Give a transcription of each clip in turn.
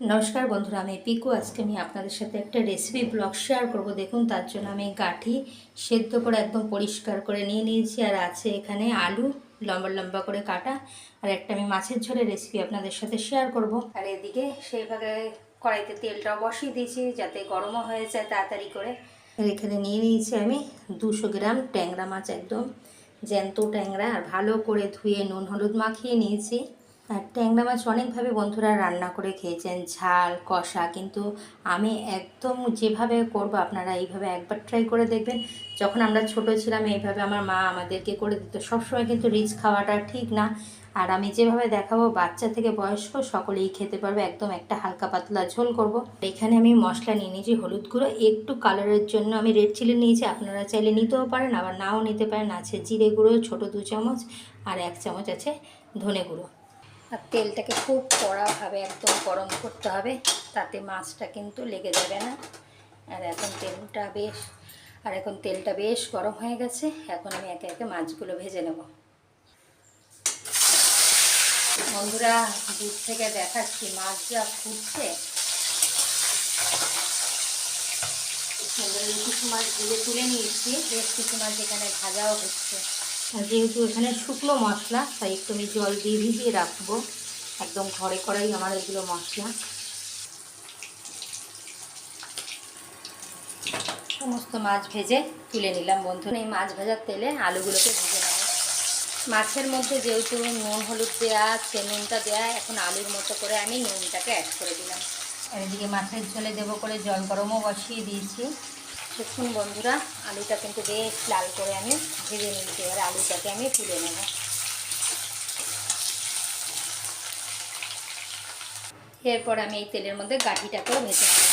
নমস্কার বন্ধুরা, আমি পিকু। আজকে আমি আপনাদের সাথে একটা রেসিপি ব্লগ শেয়ার করব। দেখুন, তার জন্য আমি গাঠি সেদ্ধ করে একদম পরিষ্কার করে নিয়ে নিয়েছি। আর আছে এখানে আলু, লম্বা লম্বা করে কাটা। আর একটা আমি মাছের ঝোলের রেসিপি আপনাদের সাথে শেয়ার করব। আর এদিকে সেইভাবে কড়াইতে তেলটাও বসিয়ে দিয়েছি, যাতে গরমও হয়ে যায় তাড়াতাড়ি করে। এখানে নিয়ে নিয়েছি আমি দুশো গ্রাম ট্যাংরা মাছ একদম। জ্যান্ত ট্যাংরা, আর ভালো করে ধুয়ে নুন, হলুদ মাখিয়ে নিয়েছি। আর ট্যাংরা মাছ অনেকভাবে বন্ধুরা রান্না করে খেয়েছেন, ঝাল, কষা, কিন্তু আমি একদম যেভাবে করব আপনারা এইভাবে একবার ট্রাই করে দেখবেন। যখন আমরা ছোট ছিলাম, এইভাবে আমার মা আমাদেরকে করে দিত। সবসময় কিন্তু রিচ খাওয়াটা ঠিক না। আর আমি যেভাবে দেখাবো, বাচ্চা থেকে বয়স্ক সকলেই খেতে পারবে। একদম একটা হালকা পাতলা ঝোল করব। এখানে আমি মশলা নিয়ে নিয়েছি, হলুদ গুঁড়ো, একটু কালারের জন্য আমি রেড চিলি নিয়েছি। আপনারা চাইলে নিতেও পারেন, আবার নাও নিতে পারেন। আছে জিরে গুঁড়ো, ছোটো দু চামচ, আর এক চামচ আছে ধনে গুঁড়ো। আর তেলটাকে খুব কড়াভাবে একদম গরম করতে হবে, তাতে মাছটা কিন্তু লেগে যাবে না। আর এখন তেলটা বেশ, আর এখন তেলটা বেশ গরম হয়ে গেছে, এখন আমি একে একে মাছগুলো ভেজে নেব। বন্ধুরা, দূর থেকে দেখাচ্ছি মাছ যা ফুটছে কিছু মাছ ভেজে তুলে নিয়েছি, বেশ কিছু মাছ এখানে ভাজাও হচ্ছে। যেহেতু এখানে শুকনো মশলা, তাই একটু আমি জল দিয়ে ভিজিয়ে রাখব। একদম ঘরে করাই আমার এগুলো মশলা। সমস্ত মাছ ভেজে তুলে নিলাম বন্ধু এই মাছ ভাজার তেলে আলুগুলোকে ভেজে নেব। মাছের মধ্যে যেহেতু নুন, হলুদ দেওয়া আছে, নুনটা দেওয়া এখন আলুর মতো করে আমি নুনটাকে অ্যাড করে দিলাম। এদিকে মাছের ঝোলে দেবো করে জল গরমও বসিয়ে দিয়েছি। দেখুন বন্ধুরা, আলুটা কিন্তু বেশ লাল করে আমি ভেজে নিয়েছি। এবার আলুটাকে আমি তুলে নেব। এরপর আমি এই তেলের মধ্যে গাঠিটাকেও ভেজে নেব।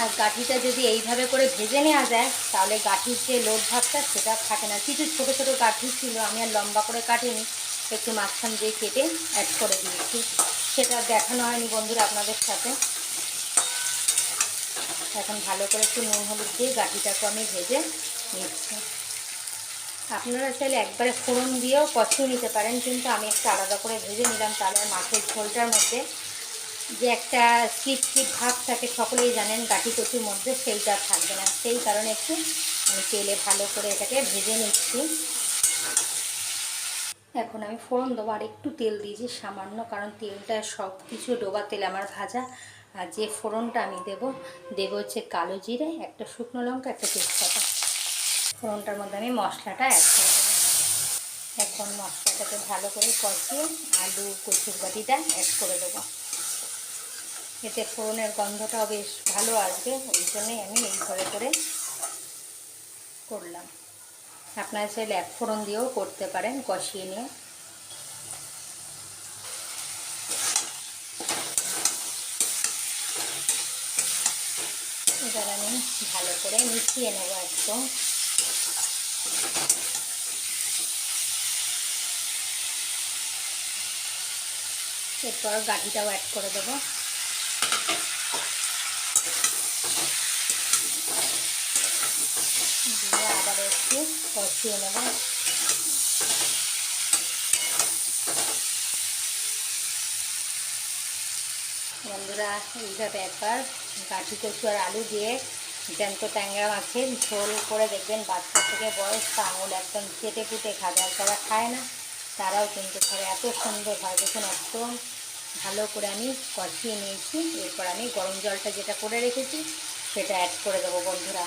আর গাঠিটা যদি এইভাবে করে ভেজে নেওয়া যায়, তাহলে গাঠির যে লোড ভাবটা, সেটা থাকে না। কিছু ছোটো ছোটো গাঠি ছিল, আমি আর লম্বা করে কাটিনি। একটু মাঝখান দিয়ে কেটে অ্যাড করে দিয়েছি। সেটা দেখানো হয়নি বন্ধুরা আপনাদের সাথে। এখন ভালো করে একটু নুন হলুদ দিয়ে গাঠিটাকে আমি ভেজে নিচ্ছি। আপনারা চাইলে একবারে ফোড়ন দিয়েও কষিয়ে নিতে পারেন, কিন্তু আমি একটু আলাদা করে ভেজে নিলাম, তাহলে মাছের ঝোলটার মধ্যে যে একটা স্লিপ স্লিপ ভাব থাকে, সকলেই জানেন গাঠি কচুর মধ্যে সেইটা থাকবে না। সেই কারণে একটু আমি তেলে ভালো করে এটাকে ভেজে নিচ্ছি। এখন আমি ফোড়ন দেবো আর একটু তেল দিয়েছি, সামান্য, কারণ তেলটা সব কিছু ডোবা তেল আমার ভাজা। আর যে ফোড়নটা আমি দেব দেব হচ্ছে কালো জিরে, একটা শুকনো লঙ্কা, একটা তেজপাতা। ফোড়নটার মধ্যে আমি মশলাটা অ্যাড করে দেবো। এখন মশলাটাকে ভালো করে কষিয়ে আলু, কচুর বাটিটা অ্যাড করে দেবো। এতে ফোড়নের গন্ধটাও বেশ ভালো আসবে, ওই জন্যই আমি এইভাবে করে করলাম। আপনারা চাইলে এক ফোড়ন দিয়েও করতে পারেন, কষিয়ে নিয়ে। এবার আমি ভালো করে মিশিয়ে নেব একদম। এরপর গাঠিটাও অ্যাড করে দেবো দিয়ে আবার একটু কষিয়ে নেব। বন্ধুরা এইভাবে একবার গাঠি কচু আর আলু দিয়ে জ্যান্ত ট্যাংরা মাছের ঝোল করে দেখবেন, বাচ্চা থেকে বয়স আঙুল একদম কেটে কুটে খাবে, আর যারা খায় না, তারাও কিন্তু ঘরে এত সুন্দর হয়। দেখুন, একদম ভালো করে আমি কষিয়ে নিয়েছি। এরপর আমি গরম জলটা যেটা করে রেখেছি, সেটা অ্যাড করে দেবো বন্ধুরা।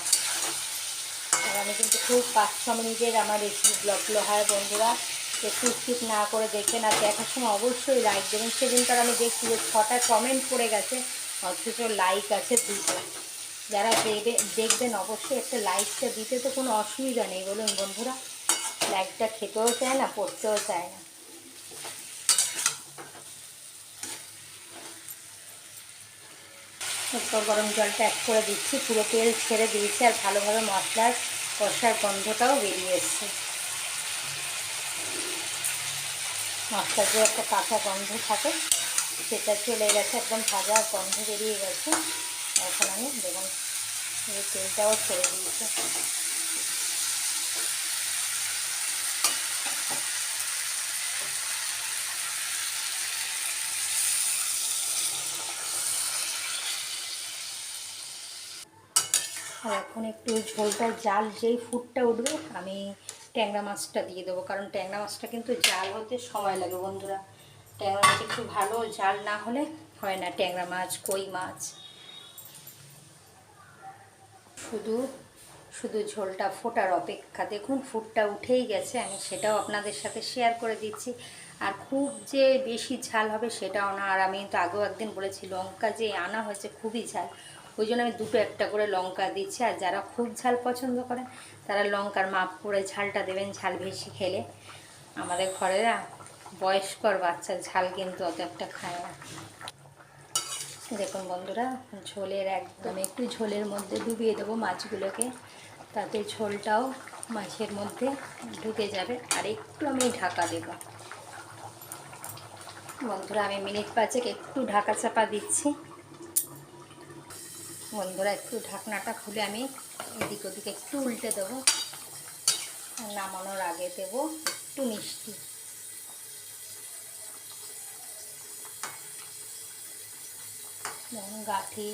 আর আমি কিন্তু খুব পাঁচ ছ মিনিটের আমার রেসিপি ব্লগগুলো হয় বন্ধুরা। একটু স্কিপ না করে দেখেন আর দেখার সময় অবশ্যই লাইক দেবেন। সেদিনকার আমি দেখছি যে ছটা কমেন্ট পড়ে গেছে, অথচ লাইক আছে দুটো যারা দেবে, দেখবেন অবশ্যই একটা লাইকটা দিতে তো কোনো অসুবিধা নেই। বলুন বন্ধুরা লাইকটা খেতেও চায় না, পড়তেও চায় না। এরপর গরম জলটা এক করে দিচ্ছি, পুরো তেল ছেড়ে দিয়েছি আর ভালোভাবে মশলার কষার গন্ধটাও বেরিয়ে এসছে। মশলার যে একটা কাঁচা গন্ধ থাকে, সেটা চলে গেছে, একদম ভাজা গন্ধ বেরিয়ে গেছে। এখন আমি দেখুন তেলটাও ছেড়ে দিয়েছি। আর এখন একটু ঝোলটা জাল, যেই ফুটটা উঠবে, আমি ট্যাংরা মাছটা দিয়ে দেবো। কারণ ট্যাংরা মাছটা কিন্তু জাল হতে সময় লাগে বন্ধুরা। ট্যাংরা মাছ একটু ভালো, জাল না হলে হয় না। ট্যাংরা মাছ, কই মাছ। শুধু শুধু ঝোলটা ফোটার অপেক্ষা। দেখুন, ফুটটা উঠেই গেছে। আমি সেটাও আপনাদের সাথে শেয়ার করে দিচ্ছি। আর খুব যে বেশি ঝাল হবে সেটাও না। আর আমি তো আগেও একদিন বলেছি, লঙ্কা যে আনা হয়েছে, খুবই ঝাল। ওই জন্য আমি দুটো একটা করে লঙ্কা দিচ্ছি, আর যারা খুব ঝাল পছন্দ করেন, তারা লঙ্কার মাপ করে ঝালটা দেবেন, ঝাল বেশি খেলে। আমাদের ঘরেরা বয়স্কর বাচ্চা ঝাল কিন্তু অত একটা খায় না। দেখুন বন্ধুরা, ঝোলের একদম একটু ঝোলের মধ্যে ডুবিয়ে দেবো মাছগুলোকে, তাতে ঝোলটাও মাছের মধ্যে ঢুকে যাবে, আর একটু আমি ঢাকা দেব। বন্ধুরা, আমি মিনিট পাঁচেক একটু ঢাকা চাপা দিচ্ছি। বন্ধুরা, একটু ঢাকনাটা খুলে আমি এদিক ওদিক একটু উল্টে দেবো। নামানোর আগে দেবো একটু মিষ্টি। যেমন গাঠি,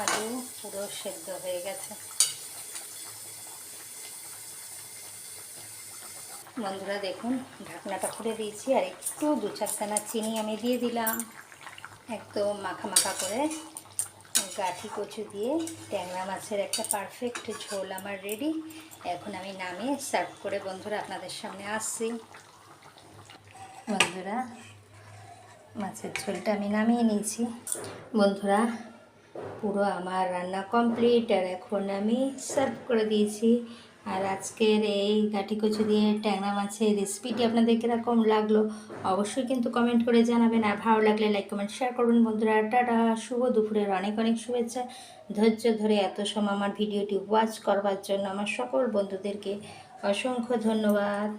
আলু পুরো সেদ্ধ হয়ে গেছে। বন্ধুরা, দেখুন, ঢাকনাটা খুলে দিয়েছি আর একটু দু চারখানা চিনি আমি দিয়ে দিলাম। একদম মাখা মাখা করে গাঠি কচু দিয়ে ট্যাংরা মাছের একটা পারফেক্ট ঝোল আমার রেডি এখন আমি নামিয়ে সার্ভ করে বন্ধুরা আপনাদের সামনে আসছি। বন্ধুরা, মাছের ঝোলটা আমি নামিয়ে নিয়েছি। বন্ধুরা, পুরো আমার রান্না কমপ্লিট আর এখন আমি সার্ভ করে দিয়েছি আর আজকের এই গাঠি কচু দিয়ে ট্যাংরা মাছের রেসিপিটি আপনাদের কীরকম লাগল অবশ্যই কিন্তু কমেন্ট করে জানাবেন। আর ভালো লাগলে লাইক কমেন্ট শেয়ার করবেন। বন্ধুরা, টাটা, শুভ দুপুরের অনেক অনেক শুভেচ্ছা। ধৈর্য ধরে এত সময় আমার ভিডিওটি ওয়াচ করবার জন্য আমার সকল বন্ধুদেরকে অসংখ্য ধন্যবাদ।